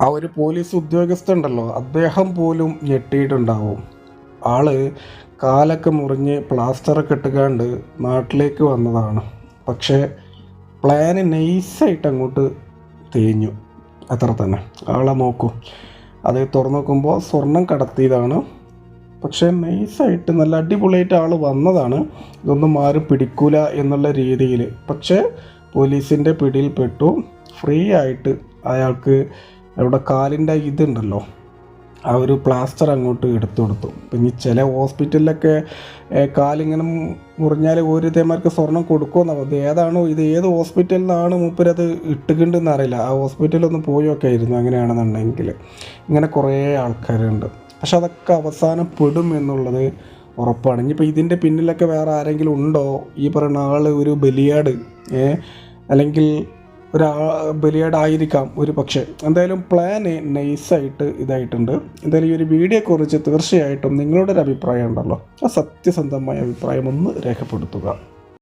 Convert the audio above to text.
ആ ഒരു പോലീസ് ഉദ്യോഗസ്ഥനുണ്ടല്ലോ അദ്ദേഹം പോലും ഞെട്ടിയിട്ടുണ്ടാവും. ആൾ കാലൊക്കെ മുറിഞ്ഞ് പ്ലാസ്റ്ററൊക്കെ ഇട്ടുകാണ്ട് നാട്ടിലേക്ക് വന്നതാണ്. പക്ഷേ പ്ലാന് നൈസായിട്ട് അങ്ങോട്ട് തേഞ്ഞു. അത്ര തന്നെ. ആളെ നോക്കൂ. അത് തുറന്നു നോക്കുമ്പോൾ സ്വർണം കടത്തിയതാണ്. പക്ഷേ നൈസായിട്ട് നല്ല അടിപൊളിയായിട്ട് ആൾ വന്നതാണ്. ഇതൊന്നും ആരും പിടിക്കൂല എന്നുള്ള രീതിയിൽ പക്ഷേ പോലീസിന്റെ പിടിയിൽപ്പെട്ടു. ഫ്രീ ആയിട്ട് അയാൾക്ക് അവിടെ കാലിന്റെ ഇതുണ്ടല്ലോ ആ ഒരു പ്ലാസ്റ്റർ അങ്ങോട്ട് എടുത്തു കൊടുത്തു. പിന്നെ ചില ഹോസ്പിറ്റലിലൊക്കെ കാലിങ്ങനെ മുറിഞ്ഞാൽ ഒരു തേമാർക്ക് സ്വർണം കൊടുക്കുമെന്നാണ് അത് ഏതാണോ ഇത് ഏത് ഹോസ്പിറ്റലിൽ നിന്നാണ് മൂപ്പരത് ഇട്ടുകൊണ്ടെന്ന് അറിയില്ല. ആ ഹോസ്പിറ്റലൊന്ന് പോയൊക്കെ ആയിരുന്നു അങ്ങനെയാണെന്നുണ്ടെങ്കിൽ ഇങ്ങനെ കുറേ ആൾക്കാരുണ്ട്. പക്ഷെ അതൊക്കെ അവസാനം പെടും എന്നുള്ളത് ഉറപ്പാണ്. ഇനിയിപ്പോൾ ഇതിന്റെ പിന്നിലൊക്കെ വേറെ ആരെങ്കിലും ഉണ്ടോ? ഈ പറയുന്ന ആൾ ഒരു ബലിയാട് അല്ലെങ്കിൽ ഒരു ബലിയാടായിരിക്കാം ഒരു പക്ഷേ. എന്തായാലും പ്ലാന് നൈസായിട്ട് ഇതായിട്ടുണ്ട്. എന്തായാലും ഈ ഒരു വീഡിയോയെക്കുറിച്ച് തീർച്ചയായിട്ടും നിങ്ങളുടെ ഒരു അഭിപ്രായം ഉണ്ടല്ലോ. ആ സത്യസന്ധമായ അഭിപ്രായം ഒന്ന് രേഖപ്പെടുത്തുക.